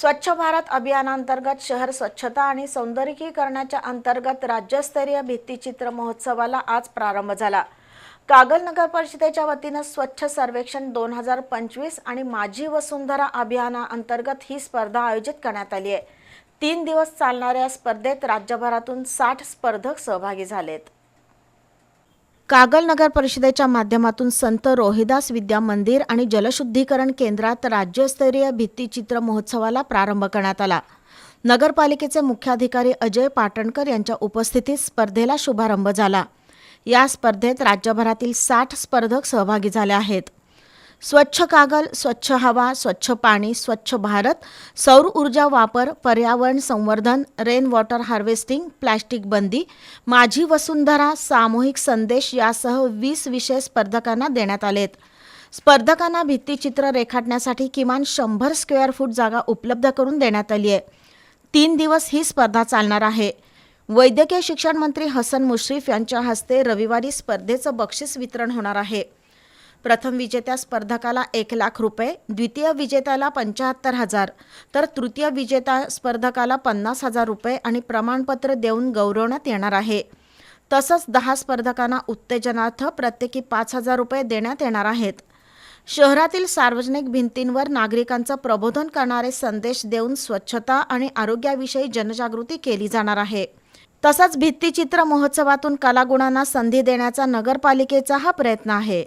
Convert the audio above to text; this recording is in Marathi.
स्वच्छ भारत अभियानांतर्गत शहर स्वच्छता आणि सौंदर्यीकरणाच्या अंतर्गत राज्यस्तरीय भित्तिचित्र महोत्सवाला आज प्रारंभ झाला. कागल नगर परिषदेच्या वतीनं स्वच्छ सर्वेक्षण दोन हजार पंचवीस आणि माझी वसुंधरा अभियानाअंतर्गत ही स्पर्धा आयोजित करण्यात आली आहे. तीन दिवस चालणाऱ्या स्पर्धेत राज्यभरातून साठ स्पर्धक सहभागी झालेत. कागल नगर परिषदेच्या माध्यमातून संत रोहिदास विद्या मंदिर आणि जलशुद्धीकरण केंद्रात राज्यस्तरीय भित्तिचित्र महोत्सवाला प्रारंभ करण्यात आला. नगरपालिकेचे मुख्याधिकारी अजय पाटणकर यांच्या उपस्थितीत स्पर्धेला शुभारंभ झाला. या स्पर्धेत राज्यभरातील साठ स्पर्धक सहभागी झाले आहेत. स्वच्छ कागल स्वच्छ हवा स्वच्छ पाणी स्वच्छ भारत सौर ऊर्जा वापर पर्यावरण संवर्धन रेन वॉटर हार्वेस्टिंग प्लॅस्टिक बंदी माझी वसुंधरा सामूहिक संदेश यासह वीस विषय स्पर्धकांना देण्यात आलेत. स्पर्धकांना भित्तिचित्र रेखाटण्यासाठी किमान शंभर स्क्वेअर फूट जागा उपलब्ध करून देण्यात आली आहे. तीन दिवस ही स्पर्धा चालणार आहे. वैद्यकीय शिक्षण मंत्री हसन मुश्रीफ यांच्या हस्ते रविवारी स्पर्धेचं बक्षीस वितरण होणार आहे. प्रथम विजेत्या स्पर्धकाला एक लाख रुपये द्वितीय विजेत्याला पंच्याहत्तर हजार तर तृतीय विजेता स्पर्धकाला पन्नास हजार रुपये आणि प्रमाणपत्र देऊन गौरवण्यात येणार आहे. तसंच दहा स्पर्धकांना उत्तेजनार्थ प्रत्येकी पाच हजार रुपये देण्यात येणार आहेत. शहरातील सार्वजनिक भिंतींवर नागरिकांचं प्रबोधन करणारे संदेश देऊन स्वच्छता आणि आरोग्याविषयी जनजागृती केली जाणार आहे. तसंच भित्तिचित्र महोत्सवातून कलागुणांना संधी देण्याचा नगरपालिकेचा हा प्रयत्न आहे.